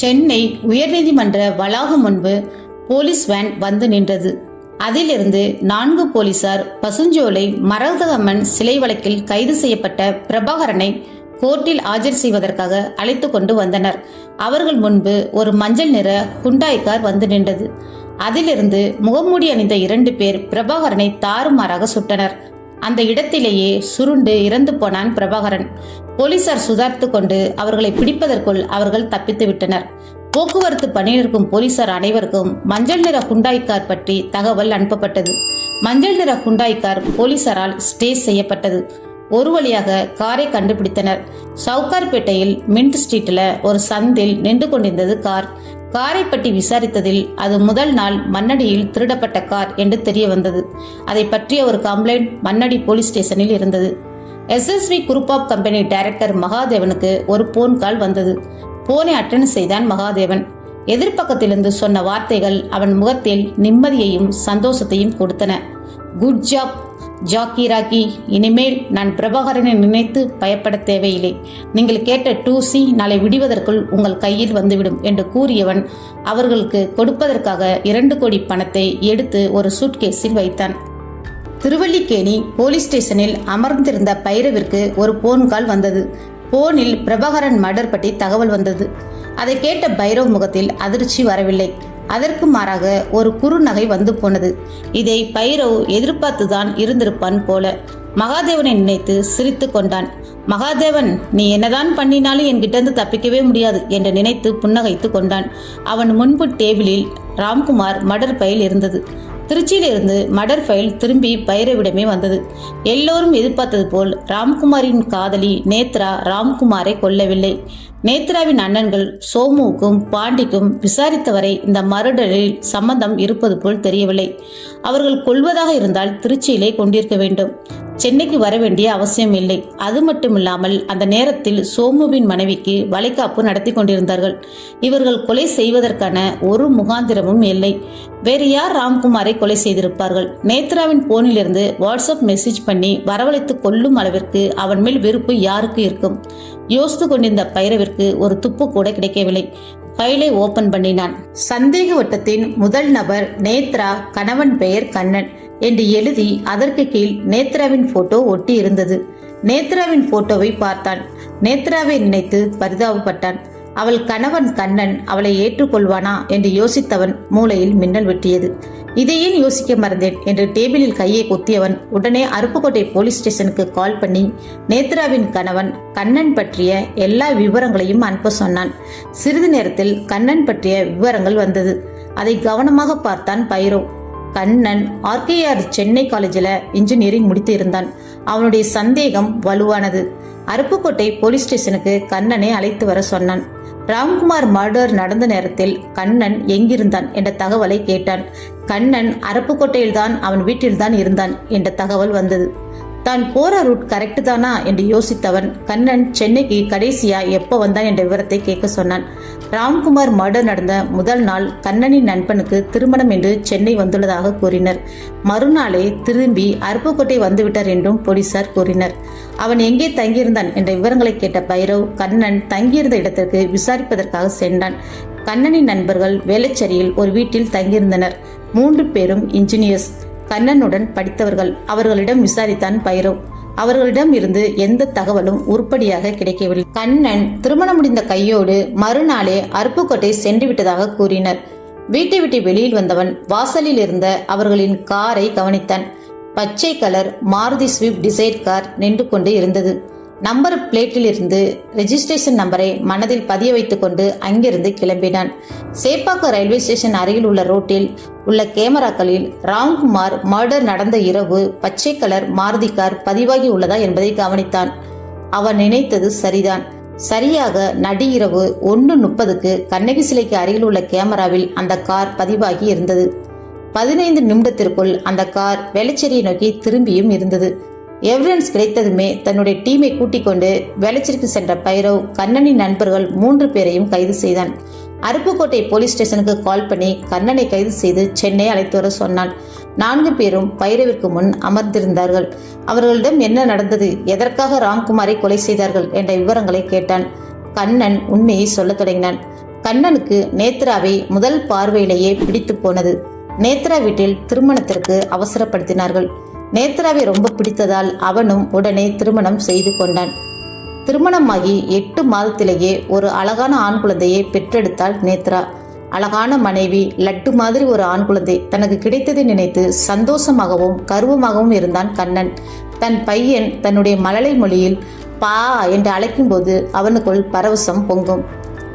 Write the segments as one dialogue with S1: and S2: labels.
S1: சென்னை உயர்நீதிமன்ற வளாகம் முன்பு போலீஸ் வேன் வந்து நின்றது. அதிலிருந்து நான்கு போலீசார் பசுஞ்சோலை மரகதம்மன் சிலை வழக்கில் கைது செய்யப்பட்ட பிரபாகரனை கோர்ட்டில் ஆஜர் செய்வதற்காக அழைத்து கொண்டு வந்தனர். அவர்கள் முன்பு ஒரு மஞ்சள் நிற ஹுண்டாய் கார் வந்து நின்றது. அதிலிருந்து முகமூடி அணிந்த இரண்டு பேர் பிரபாகரனை தாறுமாறாக சுட்டனர். அந்த இடத்திலேயே சுருண்டு இறந்து போனான் பிரபாகரன். போலீசார் சுதார்த்து கொண்டு அவர்களை பிடிப்பதற்குள் அவர்கள் தப்பித்து விட்டனர். போக்குவரத்து பணியில் இருக்கும் போலீசார் அனைவருக்கும் மஞ்சள் நிற ஹுண்டாய் கார் பற்றி தகவல் அனுப்பப்பட்டது. மஞ்சள் நிற ஹுண்டாய் கார் போலீசாரால் ஸ்டே செய்யப்பட்டது. ஒரு வழியாக காரை கண்டுபிடித்தனர். சவுகார்பேட்டையில் மின்ட் ஸ்ட்ரீட்டில் ஒரு சந்தில் நின்று கொண்டிருந்தது கார். காரை பற்றி விசாரித்ததில் அது முதல் நாள் மண்ணடியில் திருடப்பட்ட கார் என்று தெரிய வந்தது. அதை பற்றிய ஒரு கம்ப்ளைண்ட் மண்ணடி போலீஸ் ஸ்டேஷனில் இருந்தது. SSV group of company director மகாதேவனுக்கு ஒரு போன் கால் வந்தது. போனை அட்டன் செய்தான் மகாதேவன். எதிர்ப்பக்கத்திலிருந்து சொன்ன வார்த்தைகள் அவன் முகத்தில் நிம்மதியையும் சந்தோஷத்தையும் கொடுத்தன. குட் ஜாப் ஜாக்கி ராக்கி இனிமேல் நான் பிரபாகரனை நினைத்து பயப்பட தேவையில்லை. நீங்கள் கேட்ட டூ சி நாளை விடுவதற்குள் உங்கள் கையில் வந்துவிடும் என்று கூறியவன் அவர்களுக்கு கொடுப்பதற்காக இரண்டு கோடி பணத்தை எடுத்து ஒரு சூட்கேஸில் வைத்தான். திருவல்லிக்கேணி போலீஸ் ஸ்டேஷனில் அமர்ந்திருந்த பைரவிற்கு ஒரு போன் கால் வந்தது. போனில் பிரபாகரன் மர்டர் பற்றி தகவல் வந்தது. அதை கேட்ட பைரவ் முகத்தில் அதிர்ச்சி வரவில்லை. அதற்கு மாறாக ஒரு குறுநகை வந்து போனது. இதை பைரவ் எதிர்பார்த்துதான் இருந்திருப்பான் போல. மகாதேவனை நினைத்து சிரித்து கொண்டான். மகாதேவன் நீ என்னதான் பண்ணினாலும் என்கிட்டருந்து தப்பிக்கவே முடியாது என்று நினைத்து புன்னகைத்து கொண்டான். அவன் முன்பு டேபிளில் ராம்குமார் மடர் பையில் இருந்தது. திருச்சியிலிருந்து மடர் ஃபைல் திரும்பி பைரவிடமே வந்தது. எல்லோரும் எதிர்பார்த்தது போல் ராம்குமாரின் காதலி நேத்ரா ராம்குமாரை கொல்லவில்லை. நேத்ராவின் அண்ணன்கள் சோமுவுக்கும் பாண்டிக்கும் விசாரித்தவரை இந்த மருடலில் சம்பந்தம் இருப்பது போல் தெரியவில்லை. அவர்கள் கொள்வதாக இருந்தால் திருச்சியிலே கொண்டிருக்க வேண்டும். சென்னைக்கு வர வேண்டிய அவசியம் இல்லை. அது மட்டுமில்லாமல் அந்த நேரத்தில் சோமுவின் மனைவிக்கு வளைகாப்பு நடத்தி கொண்டிருந்தார்கள். இவர்கள் கொலை செய்வதற்கான ஒரு முகாந்திரமும் இல்லை. வேறு யார் ராம்குமாரை கொலை செய்திருப்பார்கள்? நேத்ராவின் போனிலிருந்து வாட்ஸ்அப் மெசேஜ் பண்ணி வரவழைத்து கொல்லும் அளவிற்கு அவன் மேல் வெறுப்பு யாருக்கு இருக்கும்? யோசித்து கொண்டிருந்த பைரவிற்கு ஒரு துப்பு கூட கிடைக்கவில்லை. ஃபைலை ஓபன் பண்ணினான். சந்தேக வட்டத்தின் முதல் நபர் நேத்ரா கணவன் பெயர் கண்ணன். என்று எழுதி அதற்கு கீழ் நேத்ராவின் போட்டோ ஒட்டி இருந்தது நேத்ராவின் போட்டோவை பார்த்தான். நேத்ராவை நினைத்து பரிதாபப்பட்டான். அவள் கணவன் கண்ணன் அவளை ஏற்றுக்கொள்வானா என்று யோசித்தவன் மூளையில் மின்னல் வெட்டியது. இதை ஏன் யோசிக்க மறந்தேன் என்று டேபிளில் கையை குத்தியவன் உடனே அருப்புக்கோட்டை போலீஸ் ஸ்டேஷனுக்கு கால் பண்ணி நேத்ராவின் கணவன் கண்ணன் பற்றிய எல்லா விவரங்களையும் அனுப்ப சொன்னான். சிறிது நேரத்தில் கண்ணன் பற்றிய விவரங்கள் வந்தது. அதை கவனமாக பார்த்தான் பைரோ. கண்ணன் ஆர்கேஆர் சென்னை காலேஜில் இன்ஜினியரிங் முடித்து இருந்தான். அவனுடைய சந்தேகம் வலுவானது. அருப்புக்கோட்டை போலீஸ் ஸ்டேஷனுக்கு கண்ணனை அழைத்து வர சொன்னான். ராம்குமார் மர்டர் நடந்த நேரத்தில் கண்ணன் எங்கிருந்தான் என்ற தகவலை கேட்டான். கண்ணன் அரப்புக்கோட்டையில்தான் அவன் வீட்டில்தான் இருந்தான் என்ற தகவல் வந்தது. தான் போற ரூட் கரெக்டு தானா? என்று யோசித்தவன் கண்ணன் சென்னைக்கு கடைசியா எப்போ வந்தான் என்ற விவரத்தை கேட்க சொன்னான். ராம்குமார் மர்டர் நடந்த முதல் நாள் கண்ணனின் நண்பனுக்கு திருமணம் என்று சென்னை வந்துள்ளதாக கூறினர். மறுநாளே திரும்பி அருப்புக்கோட்டை வந்துவிட்டார் என்றும் போலீசார் கூறினர். அவன் எங்கே தங்கியிருந்தான் என்ற விவரங்களை கேட்ட பைரவ் கண்ணன் தங்கியிருந்த இடத்திற்கு விசாரிப்பதற்காக சென்றான். கண்ணனின் நண்பர்கள் வேளச்சேரியில் ஒரு வீட்டில் தங்கியிருந்தனர். மூன்று பேரும் இன்ஜினியர்ஸ் கண்ணனுடன் படித்தவர்கள் அவர்களிடம் விசாரித்தான் பைரவ் அவர்களிடம் இருந்து எந்த தகவலும் உருப்படியாக கிடைக்கவில்லை. கண்ணன் திருமணம் முடிந்த கையோடு மறுநாளே அருப்புக்கோட்டை சென்று விட்டதாக கூறினர். வீட்டை விட்டு வெளியில் வந்தவன் வாசலில் இருந்த அவர்களின் காரை கவனித்தான். பச்சை colour Maruti Swift Dzire car நின்று கொண்டு இருந்தது. நம்பர் பிளேட்டிலிருந்து ரெஜிஸ்ட்ரேஷன் நம்பரை மனதில் பதிய வைத்துக்கொண்டு அங்கிருந்து கிளம்பினான். சேப்பாக்கம் ரயில்வே ஸ்டேஷன் அருகில் உள்ள ரோட்டில் உள்ள கேமராக்களில் ராம்குமார் மர்டர் நடந்த இரவு பச்சை கலர் மாருதி கார் பதிவாகி உள்ளதா என்பதை கவனித்தான். அவன் நினைத்தது சரிதான். சரியாக நடி இரவு ஒன்று முப்பதுக்கு கண்ணகி சிலைக்கு அருகில் உள்ள கேமராவில் அந்த கார் பதிவாகி இருந்தது. பதினைந்து நிமிடத்திற்குள் அந்த கார் வேளச்சேரியை நோக்கி திரும்பியும் இருந்தது. எவிடன்ஸ் கிடைத்ததுமே தன்னுடைய டீமை கூட்டிக் கொண்டு வேளச்சேரிக்கு சென்ற பைரவ் கண்ணனின் நண்பர்கள் மூன்று பேரையும் கைது செய்தான். அருப்புக்கோட்டை போலீஸ் ஸ்டேஷனுக்கு கால் பண்ணி கண்ணனை கைது செய்து சென்னை அழைத்து வர சொன்னான். நான்கு பேரும் பைரவிற்கு முன் அமர்ந்திருந்தார்கள். அவர்களிடம் என்ன நடந்தது? எதற்காக ராம்குமாரை கொலை செய்தார்கள்? என்ற விவரங்களை கேட்டான். கண்ணன் உண்மையை சொல்லத் தொடங்கினான். கண்ணனுக்கு நேத்ராவை முதல் பார்வையிலேயே பிடித்து போனது. நேத்ரா வீட்டில் திருமணத்திற்கு அவசரப்படுத்தினார்கள். நேத்ராவை ரொம்ப பிடித்ததால் அவனும் உடனே திருமணம் செய்து கொண்டான். திருமணமாகி எட்டு மாதத்திலேயே ஒரு அழகான ஆண் குழந்தையை பெற்றெடுத்தாள் நேத்ரா. அழகான மனைவி லட்டு மாதிரி ஒரு ஆண் குழந்தை. தனக்கு கிடைத்ததை நினைத்து சந்தோஷமாகவும் கர்வமாகவும் இருந்தான் கண்ணன். தன் பையன் தன்னுடைய மழலை மொழியில் பா என்று அழைக்கும்போது அவனுக்குள் பரவசம் பொங்கும்.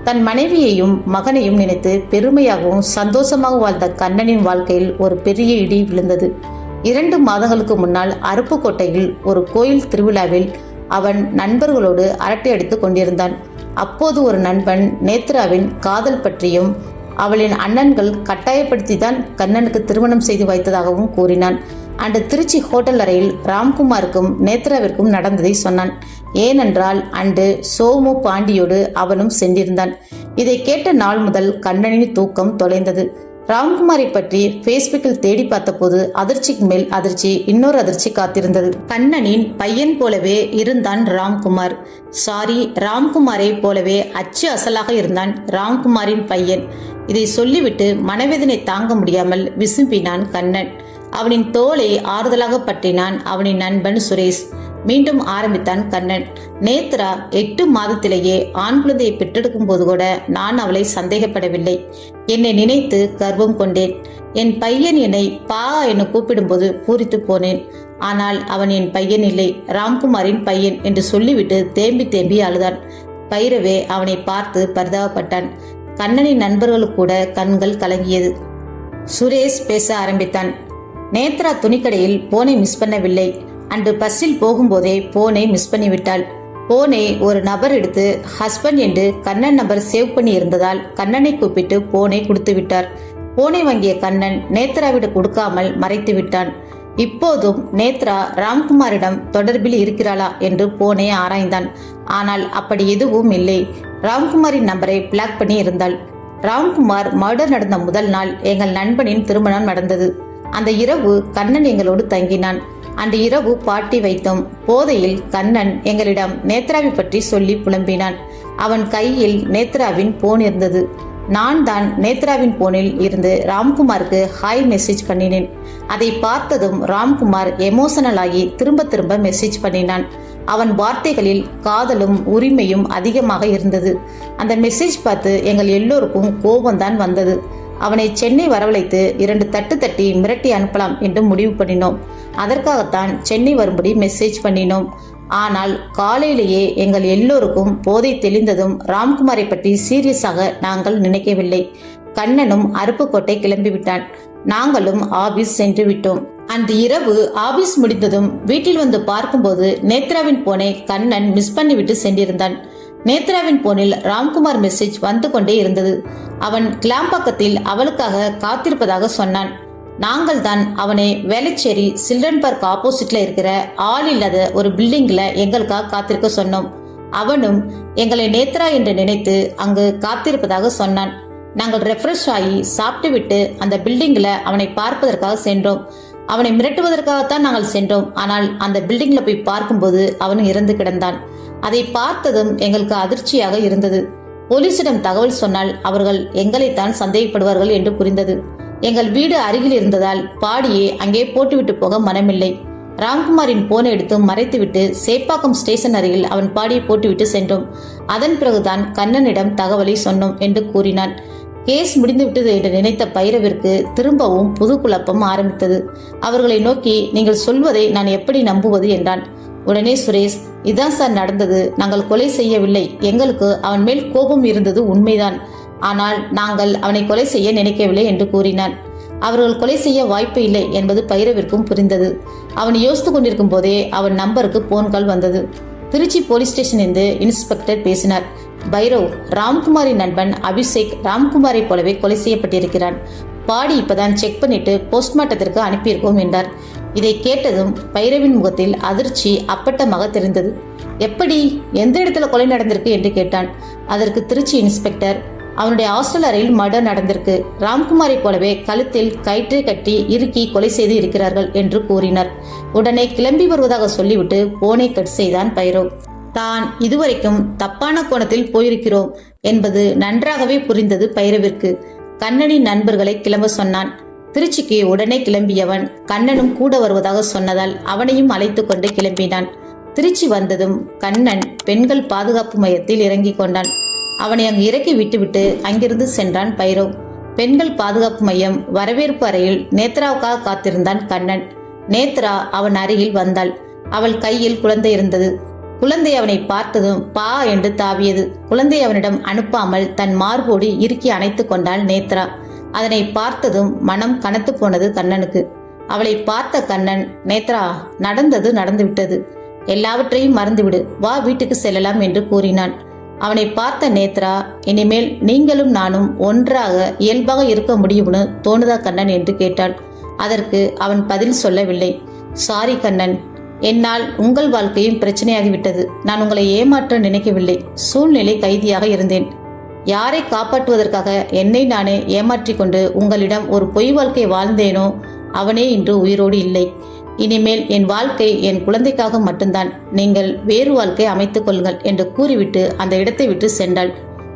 S1: தன் மனைவியையும் மகனையும் நினைத்து பெருமையாகவும் சந்தோஷமாக வாழ்ந்த கண்ணனின் வாழ்க்கையில் ஒரு பெரிய இடி விழுந்தது. இரண்டு மாதங்களுக்கு முன்னால் அருப்புக்கோட்டையில் ஒரு கோயில் திருவிழாவில் அவன் நண்பர்களோடு அரட்டை அடித்து கொண்டிருந்தான். அப்போது ஒரு நண்பன் நேத்ராவின் காதல் பற்றியும் அவளின் அண்ணன்கள் கட்டாயப்படுத்தி தான் கண்ணனுக்கு திருமணம் செய்து வைத்ததாகவும் கூறினான். அன்று திருச்சி ஹோட்டல் அறையில் ராம்குமாருக்கும் நேத்ராவிற்கும் நடந்ததை சொன்னான். ஏனென்றால் அன்று சோமு பாண்டியோடு அவனும் சென்றிருந்தான். இதை கேட்ட நாள் முதல் கண்ணனின் தூக்கம் தொலைந்தது. ராம்குமாரை பற்றி ஃபேஸ்புக்கில் தேடி பார்த்தபோது அதிர்ச்சிக்கு மேல் அதிர்ச்சி இன்னொரு அதிர்ச்சி காத்திருந்தது. கண்ணனின் பையன் போலவே இருந்தான் ராம்குமார். சாரி ராம்குமாரை போலவே அச்சு அசலாக இருந்தான் ராம்குமாரின் பையன். இதை சொல்லிவிட்டு மனவேதனை தாங்க முடியாமல் விசும்பினான் கண்ணன். அவனின் தோலை ஆறுதலாக பற்றினான் அவனின் நண்பன் சுரேஷ். மீண்டும் ஆரம்பித்தான் கண்ணன் நேத்ரா எட்டு மாதத்திலேயே ஆண் குழந்தையை பெற்றெடுக்கும் போது கூட நான் அவளை சந்தேகப்படவில்லை. என்னை நினைத்து கர்வம் கொண்டேன். என் பையன் என்னை பா என கூப்பிடும்போது பூரித்து போனேன். ஆனால் அவன் என் பையன் இல்லை ராம்குமாரின் பையன் என்று சொல்லிவிட்டு தேம்பி தேம்பி அழுதான். பைரவே அவனை பார்த்து பரிதாபப்பட்டான். கண்ணனின் நண்பர்களுக்கு கூட கண்கள் கலங்கியது. சுரேஷ் பேச ஆரம்பித்தான். நேத்ரா துணிக்கடையில் போனை மிஸ் பண்ணவில்லை. அன்று பஸ்ஸில் போகும்போதே போனை மிஸ் பண்ணிவிட்டாள். போனை ஒரு நபர் எடுத்து ஹஸ்பண்ட் என்று கண்ணன் நபர் சேவ் பண்ணி இருந்ததால் கண்ணனை கூப்பிட்டு போனை கொடுத்து விட்டார். போனை வாங்கிய கண்ணன் நேத்ராவிடம் கொடுக்காமல் மறைத்து விட்டான். இப்போதும் நேத்ரா ராம்குமாரிடம் தொடர்பில் இருக்கிறாளா என்று போனை ஆராய்ந்தான். ஆனால் அப்படி எதுவும் இல்லை. ராம்குமாரின் நம்பரை பிளாக் பண்ணி இருந்தாள். ராம்குமார் மர்டர் நடந்த முதல் நாள் எங்கள் நண்பனின் திருமணம் நடந்தது. அந்த இரவு கண்ணன் எங்களோடு தங்கினான். அன்று இரவு பாட்டி வைத்தோம். போதையில் கண்ணன் எங்களிடம் நேத்ராவை பற்றி சொல்லி புலம்பினான். அவன் கையில் நேத்ராவின் போன் இருந்தது. நான் தான் நேத்ராவின் போனில் இருந்து ராம்குமாருக்கு ஹாய் மெசேஜ் பண்ணினேன். அதை பார்த்ததும் ராம்குமார் எமோஷனல் ஆகி திரும்ப திரும்ப மெசேஜ் பண்ணினான். அவன் வார்த்தைகளில் காதலும் உரிமையும் அதிகமாக இருந்தது. அந்த மெசேஜ் பார்த்து எங்கள் எல்லோருக்கும் கோபம்தான் வந்தது. அவனை சென்னை வரவழைத்து இரண்டு தட்டு தட்டி மிரட்டி அனுப்பலாம் என்று முடிவு பண்ணினோம். அதற்காகத்தான் சென்னை வரும்படி மெசேஜ் பண்ணினோம். ஆனால் காலையிலேயே எங்கள் எல்லோருக்கும் போதை தெளிந்ததும் ராம்குமாரை பற்றி சீரியஸாக நாங்கள் நினைக்கவில்லை. கண்ணனும் அருப்புக்கோட்டை கிளம்பிவிட்டான். நாங்களும் ஆபீஸ் சென்று விட்டோம். அன்று இரவு ஆபீஸ் முடிந்ததும் வீட்டில் வந்து பார்க்கும்போது நேத்ராவின் போனை கண்ணன் மிஸ் பண்ணிவிட்டு சென்றிருந்தான். நேத்ராவின் போனில் ராம்குமார் மெசேஜ் வந்து கொண்டே இருந்தது. அவன் கிளாம்பக்கத்தில் அவளுக்காக காத்திருப்பதாக சொன்னான். நாங்கள் தான் அவனை வேலைச்சேரி சில்ட்ரன் பார்க் ஆப்போசிட்ல இருக்கிற ஆள் இல்லாத ஒரு பில்டிங்ல எங்களுக்காக காத்திருக்க சொன்னோம். அவனும் எங்களை நேத்ரா என்று நினைத்து அங்கு காத்திருப்பதாக சொன்னான். நாங்கள் ரெஃப்ரெஷ் ஆகி சாப்பிட்டு விட்டு அந்த பில்டிங்ல அவனை பார்ப்பதற்காக சென்றோம். அவனை மிரட்டுவதற்காகத்தான் நாங்கள் சென்றோம். ஆனால் அந்த பில்டிங்ல போய் பார்க்கும்போது அவன் இறந்து கிடந்தான். அதை பார்த்ததும் எங்களுக்கு அதிர்ச்சியாக இருந்தது. போலீசிடம் தகவல் சொன்னால் அவர்கள் எங்களைத்தான் சந்தேகப்படுவார்கள் என்று புரிந்தது. எங்கள் வீடு அருகில் இருந்ததால் பாடியே அங்கே போட்டுவிட்டு போக மனமில்லை. ராம்குமாரின் போனை எடுத்து மறைத்துவிட்டு சேப்பாக்கம் ஸ்டேஷன் அருகில் அவன் பாடியை போட்டுவிட்டு சென்றோம். அதன் பிறகுதான் கண்ணனிடம் தகவலை சொன்னோம் என்று கூறினான். கேஸ் முடிந்துவிட்டது என்று நினைத்த பைரவிற்கு திரும்பவும் புது குழப்பம் ஆரம்பித்தது. அவர்களை நோக்கி நீங்கள் சொல்வதை நான் எப்படி நம்புவது? என்றான். உடனே சுரேஷ் இதான் சார் நடந்தது. நாங்கள் கொலை செய்யவில்லை. எங்களுக்கு அவன் மேல் கோபம் இருந்தது உண்மைதான். ஆனால் நாங்கள் அவனை கொலை செய்ய நினைக்கவில்லை என்று கூறினான். அவர்கள் கொலை செய்ய வாய்ப்பு இல்லை என்பது பைரவிற்கும் புரிந்தது. அவன் யோசித்து கொண்டிருக்கும் போதே அவன் நம்பருக்கு போன்கள் வந்தது. திருச்சி போலீஸ் ஸ்டேஷனிலிருந்து இன்ஸ்பெக்டர் பேசினார். பைரவ் ராம்குமாரின் நண்பன் அபிஷேக் ராம்குமாரை போலவே கொலை செய்யப்பட்டிருக்கிறான். பாடி இப்பதான் செக் பண்ணிட்டு போஸ்ட்மார்ட்டத்திற்கு அனுப்பியிருக்கோம் என்றார். இதை கேட்டதும் பைரவின் முகத்தில் அதிர்ச்சி அப்பட்டமாக தெரிந்தது. எப்படி? எந்த இடத்துல கொலை நடந்திருக்கு? என்று கேட்டான். அதற்கு திருச்சி இன்ஸ்பெக்டர். அவனுடைய ஹாஸ்டல் அறையில் மர்டர் நடந்திருக்கு. ராம்குமாரை போலவே கழுத்தில் கயிற்றை கட்டி இறுக்கி கொலை செய்து இருக்கிறார்கள் என்று கூறினார். உடனே கிளம்பி வருவதாக சொல்லிவிட்டு போனை கட் செய்தான் பைரவ் தான் இதுவரைக்கும் தப்பான கோணத்தில் போயிருக்கிறோம் என்பது நன்றாகவே புரிந்தது பைரவிற்கு. கண்ணனின் நண்பர்களை கிளம்ப சொன்னான். திருச்சிக்கு உடனே கிளம்பியவன் கண்ணனும் கூட வருவதாக சொன்னதால் அவனையும் அழைத்து கொண்டு கிளம்பினான். திருச்சி வந்ததும் கண்ணன் பெண்கள் பாதுகாப்பு மையத்தில் இறங்கிக் கொண்டான். அவனை அங்கு இறக்கி விட்டுவிட்டு அங்கிருந்து சென்றான் பைரவ் பெண்கள் பாதுகாப்பு மையம் வரவேற்பு அறையில் நேத்ராவுக்காக காத்திருந்தான் கண்ணன். நேத்ரா அவன் அருகில் வந்தாள். அவள் கையில் குழந்தை இருந்தது. குழந்தை அவனை பார்த்ததும் பா என்று தாவியது. குழந்தை அவனிடம் அனுப்பாமல் தன் மார்போடு இறுக்கி அணைத்துக் கொண்டாள் நேத்ரா. அதனை பார்த்ததும் மனம் கனத்து போனது கண்ணனுக்கு. அவளை பார்த்த கண்ணன் நேத்ரா நடந்தது நடந்துவிட்டது. எல்லாவற்றையும் மறந்துவிடு. வா வீட்டுக்கு செல்லலாம் என்று கூறினான். அவனை பார்த்த நேத்ரா இனிமேல் நீங்களும் நானும் ஒன்றாக இயல்பாக இருக்க முடியும்னு தோணுதா கண்ணன்? என்று கேட்டாள். அதற்கு அவன் பதில் சொல்லவில்லை. சாரி கண்ணன் என்னால் உங்கள் வாழ்க்கையும் பிரச்சனையாகிவிட்டது. நான் உங்களை ஏமாற்ற நினைக்கவில்லை. சூழ்நிலை கைதியாக இருந்தேன். யாரை காப்பாற்றுவதற்காக என்னை நானே ஏமாற்றிக் கொண்டு உங்களிடம் ஒரு பொய் வாழ்க்கை வாழ்ந்தேனோ அவனே இன்று உயிரோடு இல்லை. இனிமேல் என் வாழ்க்கை என் குழந்தைக்காக மட்டும்தான். நீங்கள் வேறு வாழ்க்கை அமைத்துக் கொள்ளுங்கள் என்று கூறிவிட்டு அந்த இடத்தை விட்டு சென்றாள்.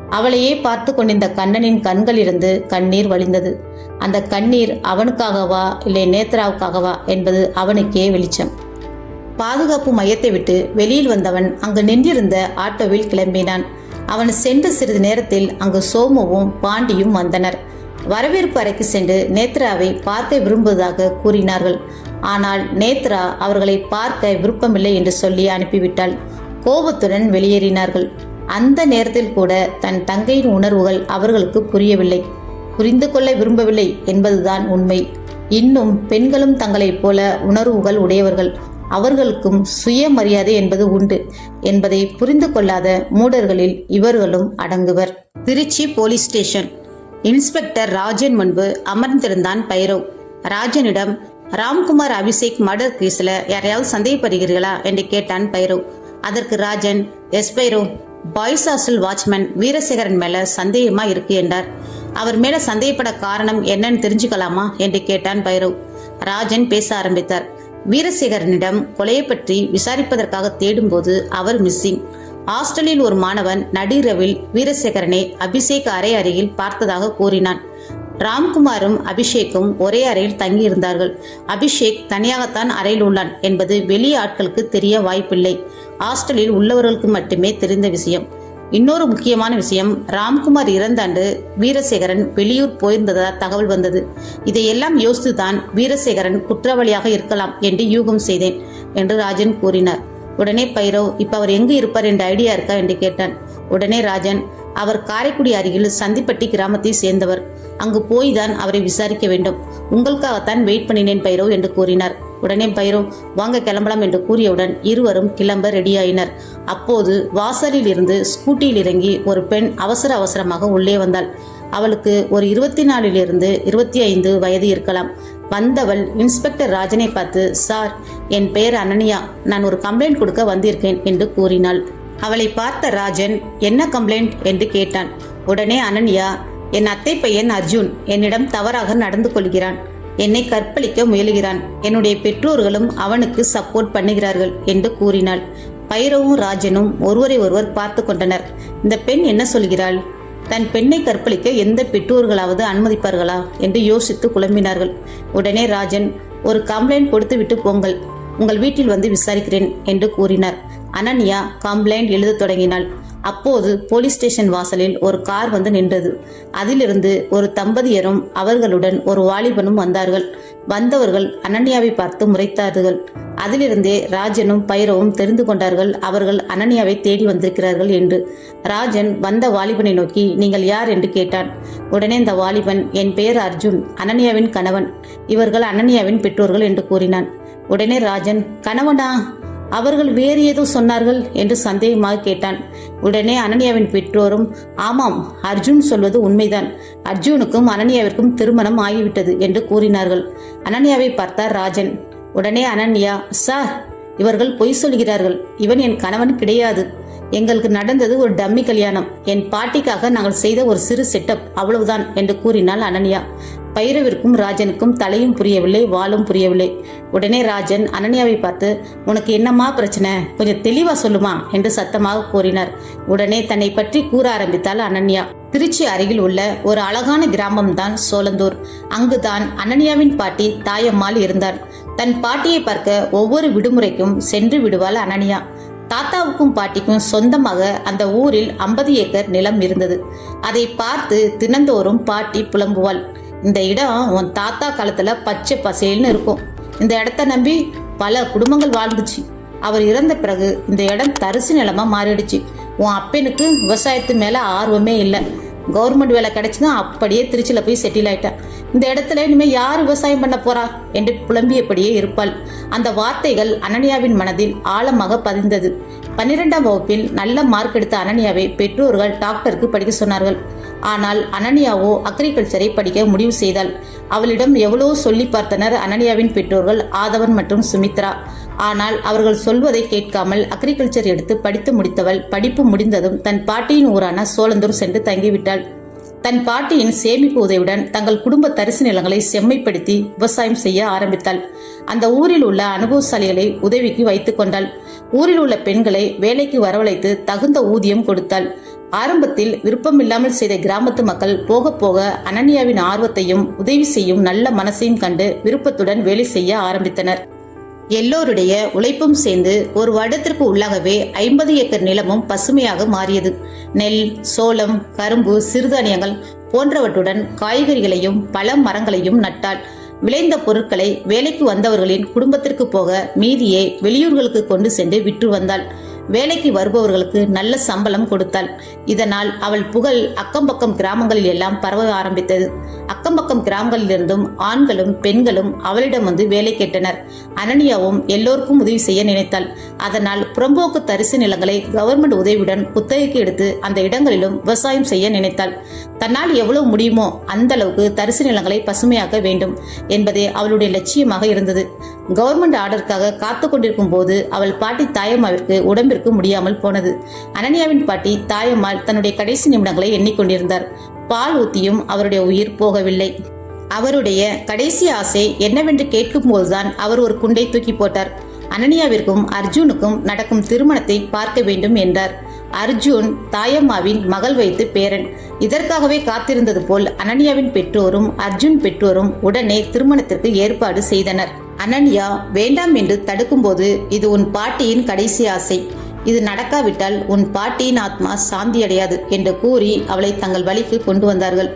S1: அவளையே பார்த்து கொண்டிருந்த கண்ணனின் கண்களிலிருந்து கண்ணீர் வழிந்தது. அந்த கண்ணீர் அவனுக்காகவா இல்லை நேத்ராவுக்காகவா என்பது அவனுக்கே வெளிச்சம். பாதுகாப்பு மையத்தை விட்டு வெளியில் வந்தவன் அங்கு நின்றிருந்த ஆட்டோவில் கிளம்பினான். அவன் சென்று சிறிது நேரத்தில் அங்கு சோமுவும் பாண்டியும் வந்தனர். வரவேற்பு அறைக்கு சென்று நேத்ராவை பார்க்க விரும்புவதாக கூறினார்கள். ஆனால் நேத்ரா அவர்களை பார்க்க விருப்பமில்லை என்று சொல்லி அனுப்பிவிட்டாள். கோபத்துடன் வெளியேறினார்கள். அந்த நேரத்தில் கூட தன் தங்கையின் உணர்வுகள் அவர்களுக்கு புரியவில்லை. புரிந்து கொள்ள விரும்பவில்லை என்பதுதான் உண்மை. இன்னும் பெண்களும் தங்களைப் போல உணர்வுகள் உடையவர்கள். அவர்களுக்கும் சுயமரியாதை என்பது உண்டு என்பதை புரிந்து கொள்ளாத மூடர்களில் இவர்களும் அடங்குவர். Trichy police station. Inspector Rajan முன்பு அமர்ந்திருந்தான் பைரவ் ராஜனிடம் ராம்குமார் அபிஷேக் மர்டர் கேஸ்ல யாரையாவது சந்தேகப்படுகிறீர்களா? என்று கேட்டான் பைரவ் அதற்கு Rajan yes Bhairav boys hostel watchman Veerasekaran மேல சந்தேகமா இருக்கு? என்றார். அவர் மேல சந்தேகப்பட காரணம் என்னன்னு தெரிஞ்சுக்கலாமா? என்று கேட்டான் பைரவ் ராஜன் பேச ஆரம்பித்தார். வீரசேகரனிடம் கொலையை பற்றி விசாரிப்பதற்காக தேடும்போது அவர் மிஸ்ஸிங் ஹாஸ்டலில் ஒரு மாணவன் நடிரவில் வீரசேகரனை அபிஷேக் அறை அருகில் பார்த்ததாக கூறினான். ராம்குமாரும் அபிஷேக்கும் ஒரே அறையில் தங்கியிருந்தார்கள். அபிஷேக் தனியாகத்தான் அறையில் உள்ளான் என்பது வெளி ஆட்களுக்கு தெரிய வாய்ப்பில்லை. ஹாஸ்டலில் உள்ளவர்களுக்கு மட்டுமே தெரிந்த விஷயம். இன்னொரு முக்கியமான விஷயம் ராம்குமார் இறந்தாண்டு வீரசேகரன் வெளியூர் போயிருந்ததா தகவல் வந்தது. இதையெல்லாம் யோசித்துதான் வீரசேகரன் குற்றவாளியாக இருக்கலாம் என்று யூகம் செய்தேன் என்று ராஜன் கூறினார். உடனே பைரவ் இப்ப அவர் எங்கு இருப்பார் என்ற ஐடியா இருக்கா? என்று கேட்டான். உடனே ராஜன் அவர் காரைக்குடி அருகில் சந்திப்பட்டி கிராமத்தை சேர்ந்தவர். அங்கு போய்தான் அவரை விசாரிக்க வேண்டும். உங்களுக்காகத்தான் வெயிட் பண்ணினேன் பைரவ் என்று கூறினார். உடனே பைரவ் வாங்க கிளம்பலாம் என்று கூறியவுடன் இருவரும் கிளம்ப ரெடியாயினர். அப்போது வாசலில் இருந்து ஸ்கூட்டியில் இறங்கி ஒரு பெண் அவசர அவசரமாக உள்ளே வந்தாள். அவளுக்கு ஒரு இருபத்தி நாலிலிருந்து இருபத்தி ஐந்து வயது இருக்கலாம். வந்தவள் இன்ஸ்பெக்டர் ராஜனை பார்த்து சார் என் பெயர் அனன்யா. நான் ஒரு கம்ப்ளைண்ட் கொடுக்க வந்திருக்கேன் என்று கூறினாள். அவளை பார்த்த ராஜன் என்ன கம்ப்ளைண்ட்? என்று கேட்டான். உடனே அனன்யா என் அத்தை பையன் அர்ஜுன். என்னிடம் தவறாக நடந்து கொள்கிறான். என்னை கற்பழிக்க முயலுகிறான். என்னுடைய பெற்றோர்களும் அவனுக்கு சப்போர்ட் பண்ணுகிறார்கள் என்று கூறினாள். பைரவும் ராஜனும் ஒருவரை ஒருவர் பார்த்து கொண்டனர். இந்த பெண் என்ன சொல்கிறாள்? தன் பெண்ணை கற்பழிக்க எந்த பெற்றோர்களாவது அனுமதிப்பார்களா? என்று யோசித்து குழம்பினார்கள். உடனே ராஜன் ஒரு கம்ப்ளைண்ட் கொடுத்து விட்டு போங்கள். உங்கள் வீட்டில் வந்து விசாரிக்கிறேன் என்று கூறினார். அனன்யா கம்ப்ளைண்ட் எழுதத் தொடங்கினாள். அப்போது போலீஸ் ஸ்டேஷன் வாசலில் ஒரு கார் வந்து நின்றது. அதிலிருந்து ஒரு தம்பதியரும் அவர்களுடன் ஒரு வாலிபனும் வந்தார்கள். வந்தவர்கள் அனன்யாவை பார்த்து முறைத்தார்கள். அதிலிருந்தே ராஜனும் பைரவும் தெரிந்து கொண்டார்கள். அவர்கள் அனன்யாவை தேடி வந்திருக்கிறார்கள் என்று. ராஜன் வந்த வாலிபனை நோக்கி நீங்கள் யார்? என்று கேட்டான். உடனே இந்த வாலிபன் என் பெயர் அர்ஜுன் அனன்யாவின் கணவன். இவர்கள் அனன்யாவின் பெற்றோர்கள் என்று கூறினான். உடனே ராஜன் கணவனா? அவர்கள் வேறு ஏதோ சொன்னார்கள் என்று சந்தேகமாக கேட்டான். உடனே அனன்யாவின் பெற்றோரும் ஆமாம் அர்ஜுன் சொல்வது உண்மைதான். அர்ஜுனுக்கும் அனன்யாவிற்கும் திருமணம் ஆகிவிட்டது என்று கூறினார்கள். அனன்யாவை பார்த்தார் ராஜன். உடனே அனன்யா சார் இவர்கள் பொய் சொல்கிறார்கள். இவன் என் கணவன் கிடையாது. எங்களுக்கு நடந்தது ஒரு டம்மி கல்யாணம். என் பாட்டிக்காக நாங்கள் செய்த ஒரு சிறு செட்டப் அவ்வளவுதான் என்று கூறினாள் அனன்யா. பைரவிற்கும் ராஜனுக்கும் தலையும் புரியவில்லை வாலும் புரியவில்லை. உடனே ராஜன் அனன்யாவை பார்த்து உனக்கு என்னம்மா பிரச்சனை? கொஞ்சம் தெளிவா சொல்லுமா? என்று சத்தமாக கூறினார். உடனே தன்னை பற்றி கூற ஆரம்பித்தாள் அனன்யா. திருச்சி அருகில் உள்ள ஒரு அழகான கிராமம்தான் சோலந்தூர் அங்குதான் அனன்யாவின் பாட்டி தாயம்மாள் இருந்தார் தன் பாட்டியை பார்க்க ஒவ்வொரு விடுமுறைக்கும் சென்று விடுவாள் அனன்யா. தாத்தாவுக்கும் பாட்டிக்கும் சொந்தமாக அந்த ஊரில் ஐம்பது ஏக்கர் நிலம் இருந்தது. அதை பார்த்து தினந்தோறும் பாட்டி புலம்புவாள். இந்த இடம் உன் தாத்தா காலத்துல பச்சை பசேல்னு இருக்கும். இந்த இடத்த நம்பி பல குடும்பங்கள் வாழ்ந்துச்சு. அவர் இறந்த பிறகு இந்த இடம் தரிசு நிலமா மாறிடுச்சு. உன் அப்பனுக்கு விவசாயத்து மேல ஆர்வமே இல்லை. கவர்மெண்ட் வேலை கிடைச்சுதான் அப்படியே திருச்சியில் போய் செட்டில் ஆயிட்டான் இந்த இடத்துல இனிமேல் யார் விவசாயம் பண்ண போறா? என்று புலம்பியபடியே இருப்பாள். அந்த வார்த்தைகள் அனன்யாவின் மனதில் ஆழமாக பதிந்தது. பன்னிரெண்டாம் வகுப்பில் நல்ல மார்க் எடுத்த அனன்யாவை பெற்றோர்கள் டாக்டருக்கு படிக்க சொன்னார்கள். ஆனால் அனன்யாவோ அக்ரிகல்ச்சரை படிக்க முடிவு செய்தாள். அவளிடம் எவ்வளோ சொல்லி பார்த்தனர் அனன்யாவின் பெற்றோர்கள் ஆதவன் மற்றும் சுமித்ரா. ஆனால் அவர்கள் சொல்வதை கேட்காமல் அக்ரிகல்ச்சர் எடுத்து படித்து முடித்தவள் படிப்பு முடிந்ததும் தன் பாட்டியின் ஊரான சோழந்தூர் சென்று தங்கிவிட்டாள். தன் பாட்டியின் சேமிப்பு உதவியுடன் தங்கள் குடும்ப தரிசு நிலங்களை செம்மைப்படுத்தி விவசாயம் செய்ய ஆரம்பித்தாள். அந்த ஊரில் உள்ள அனுபவசாலிகளை உதவிக்கு வைத்துக் கொண்டாள். ஊரில் உள்ள பெண்களை வேலைக்கு வரவழைத்து தகுந்த ஊதியம் கொடுத்தாள். ஆரம்பத்தில் விருப்பமில்லாமல் செய்த கிராமத்து மக்கள் போக போக அனன்யாவின் ஆர்வத்தையும் உதவி செய்யும் நல்ல மனசையும் கண்டு விருப்பத்துடன் வேலை செய்ய ஆரம்பித்தனர். எல்லோருடைய உழைப்பும் சேர்ந்து ஒரு வருடத்திற்கு உள்ளாகவே ஐம்பது ஏக்கர் நிலமும் பசுமையாக மாறியது. நெல் சோளம் கரும்பு சிறுதானியங்கள் போன்றவற்றுடன் காய்கறிகளையும் பல மரங்களையும் நட்டாள். விளைந்த பொருட்களை வேலைக்கு வந்தவர்களின் குடும்பத்திற்கு போக மீதியை வெளியூர்களுக்கு கொண்டு சென்று விற்று வந்தாள். வேலைக்கு வருபவர்களுக்கு நல்ல சம்பளம் கொடுத்தாள். இதனால் அவள் புகழ் அக்கம்பக்கம் கிராமங்களில் எல்லாம் பரவ ஆரம்பித்தது. அக்கம் பக்கம் கிராமங்களிலிருந்தும் ஆண்களும் பெண்களும் அவளிடம் வந்து வேலை கேட்டனர். அனன்யாவும் எல்லோருக்கும் உதவி செய்ய நினைத்தாள். அதனால் புறம்போக்கு தரிசு நிலங்களை கவர்மெண்ட் உதவியுடன் குத்தகைக்கு எடுத்து அந்த இடங்களிலும் விவசாயம் செய்ய நினைத்தாள். தன்னால் எவ்வளவு முடியுமோ அந்த அளவுக்கு தரிசு நிலங்களை பசுமையாக்க வேண்டும் என்பதே அவளுடைய லட்சியமாக இருந்தது. கவர்மெண்ட் ஆர்டருக்காக காத்து கொண்டிருக்கும் போது அவள் பாட்டி தாயம்மாவிற்கு உடம்பிற்கு முடியாமல் போனது. அனன்யாவின் பாட்டி தாயம்மாள் தன்னுடைய கடைசி நிமிடங்களை எண்ணிக்கொண்டிருந்தார். பால் ஊத்தியும் அவருடைய உயிர் போகவில்லை. அவருடைய கடைசி ஆசை என்னவென்று கேட்கும்போதுதான் அவர் ஒரு குண்டை தூக்கி போட்டார். அனன்யாவிற்கும் அர்ஜுனுக்கும் நடக்கும் திருமணத்தை பார்க்க வேண்டும் என்றார். அர்ஜுன் தாயம்மாவின் மகள் வைத்து பேரன். இதற்காகவே காத்திருந்தது போல் அனன்யாவின் பெற்றோரும் அர்ஜுன் பெற்றோரும் உடனே திருமணத்திற்கு ஏற்பாடு செய்தனர். அனன்யா வேண்டாம் என்று தடுக்கும்போது இது உன் பாட்டியின் கடைசி ஆசை. இது நடக்காவிட்டால் உன் பாட்டியின் ஆத்மா சாந்தியடையாது என்று கூறி அவளை தங்கள் வழிக்கு கொண்டு வந்தார்கள்.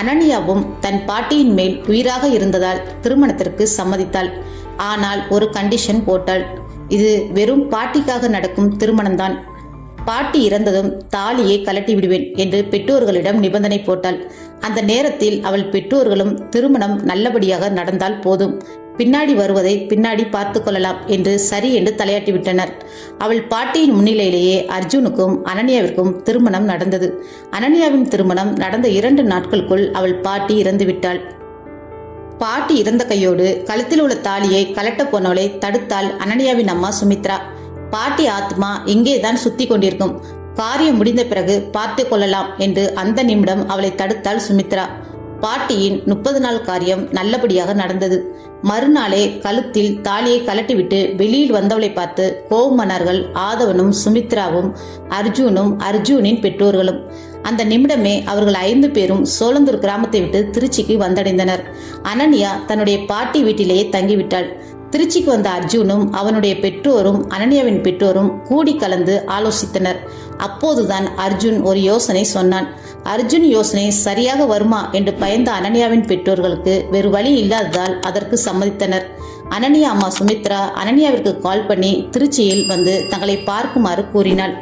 S1: அனன்யாவும் தன் பாட்டியின் மேல் உயிராக இருந்ததால் திருமணத்திற்கு சம்மதித்தாள். ஆனால் ஒரு கண்டிஷன் போட்டாள். இது வெறும் பாட்டிக்காக நடக்கும் திருமணம்தான். பாட்டி இறந்ததும் தாலியை கலட்டி விடுவேன் என்று பெற்றோர்களிடம் நிபந்தனை போட்டாள். அந்த நேரத்தில் அவள் பெற்றோர்களும் திருமணம் நல்லபடியாக நடந்தால் போதும். பின்னாடி வருவதை பின்னாடி பார்த்து கொள்ளலாம் என்று சரி என்று தலையாட்டி விட்டனர். அவள் பாட்டியின் முன்னிலையிலேயே அர்ஜுனுக்கும் அனன்யாவிற்கும் திருமணம் நடந்தது. அனன்யாவின் திருமணம் நடந்த இரண்டு நாட்களுக்குள் அவள் பாட்டி இறந்துவிட்டாள். பாட்டி இறந்த கையோடு கழுத்தில் உள்ள தாலியை கலட்ட போனவளை தடுத்தாள் அனன்யாவின் அம்மா சுமித்ரா. பாட்டி ஆத்மா இங்கேதான் சுத்தி கொண்டிருக்கும். காரியம் முடிந்த பிறகு பார்த்து கொள்ளலாம் என்று அந்த நிமிடம் அவளை தடுத்தாள் சுமித்ரா. பாட்டியின் முப்பது நாள் காரியம் நல்லபடியாக நடந்தது. மறுநாளே கழுத்தில் தாலியை கலட்டிவிட்டு வெளியில் வந்தவளை பார்த்து கோவமன்னர்கள் ஆதவனும் சுமித்ராவும் அர்ஜுனும் அர்ஜுனின் பெற்றோர்களும். அந்த நிமிடமே அவர்கள் ஐந்து பேரும் சோளந்தூர் கிராமத்தை விட்டு திருச்சிக்கு வந்தடைந்தனர். அனன்யா தன்னுடைய பாட்டி வீட்டிலேயே தங்கிவிட்டாள். திருச்சிக்கு வந்த அர்ஜுனும் அவனுடைய பெற்றோரும் அனன்யாவின் பெற்றோரும் கூடி கலந்து ஆலோசித்தனர். அப்போதுதான் அர்ஜுன் ஒரு யோசனை சொன்னான். அர்ஜுன் யோசனை சரியாக வருமா என்று பயந்த அனன்யாவின் பெற்றோர்களுக்கு வேறு வழி இல்லாததால் அதற்கு சம்மதித்தனர். அனன்யா அம்மா சுமித்ரா அனன்யாவிற்கு கால் பண்ணி திருச்சியில் வந்து தங்களை பார்க்குமாறு கூறினாள்.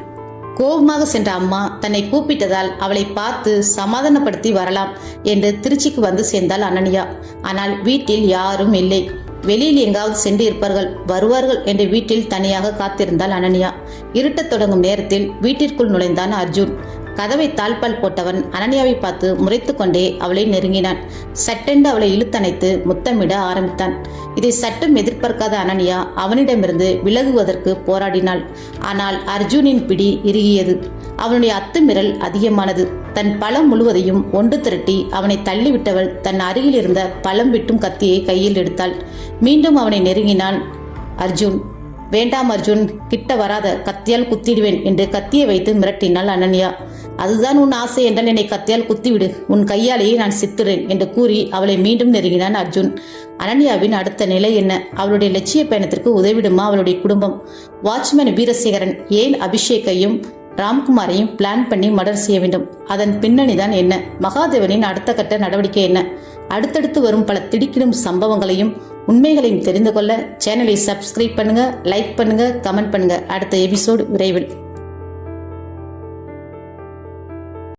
S1: கோபமாக சென்ற அம்மா தன்னை கூப்பிட்டதால் அவளை பார்த்து சமாதானப்படுத்தி வரலாம் என்று திருச்சிக்கு வந்து சேர்ந்தாள் அனன்யா. ஆனால் வீட்டில் யாரும் இல்லை. வெளியில் எங்காவது சென்று இருப்பார்கள் வருவார்கள் என்று வீட்டில் தனியாக காத்திருந்தாள் அனன்யா. இருட்டத் தொடங்கும் நேரத்தில் வீட்டிற்குள் நுழைந்தான் அர்ஜுன். கதவை தாழ்பால் போட்டவன் அனன்யாவை பார்த்து முறைத்து கொண்டே அவளை நெருங்கினான். சட்டென்று அவளை இழுத்தணைத்து முத்தமிட ஆரம்பித்தான். இதை சட்டம் எதிர்பார்க்காத அனன்யா அவனிடமிருந்து விலகுவதற்கு போராடினாள். ஆனால் அர்ஜுனின் பிடி இறுகியது. அவனுடைய அத்துமிரல் அதிகமானது. தன் பழம் முழுவதையும் ஒன்று திரட்டி அவனை தள்ளிவிட்டவள் தன் அருகில் இருந்த பழம் விட்டும் கத்தியை கையில் எடுத்தாள். மீண்டும் அவனை நெருங்கினான் அர்ஜுன். வேண்டாம் அர்ஜுன் கிட்ட வராத கத்தியால் குத்திடுவேன் என்று கத்தியை வைத்து மிரட்டினாள் அனன்யா. அதுதான் உன் ஆசை என்றால் என்னை கத்தியால் குத்திவிடு. உன் கையாலேயே நான் சித்துறேன் என்று கூறி அவளை மீண்டும் நெருங்கினான் அர்ஜுன். அனன்யாவின் அடுத்த நிலை என்ன? அவளுடைய லட்சிய பயணத்திற்கு உதவிடுமா அவளுடைய குடும்பம்? வாட்ச்மேன் வீரசேகரன் ஏன் அபிஷேக்கையும் ராம்குமாரையும் பிளான் பண்ணி மர்டர் செய்ய வேண்டும்? அதன் பின்னணிதான் என்ன? மகாதேவனின் அடுத்த கட்ட நடவடிக்கை என்ன? அடுத்தடுத்து வரும் பல திடுக்கிடும் சம்பவங்களையும் உண்மைகளையும் தெரிந்து கொள்ள சேனலை சப்ஸ்கிரைப் பண்ணுங்க லைக் பண்ணுங்க கமெண்ட் பண்ணுங்க. அடுத்த எபிசோடு விரைவில்.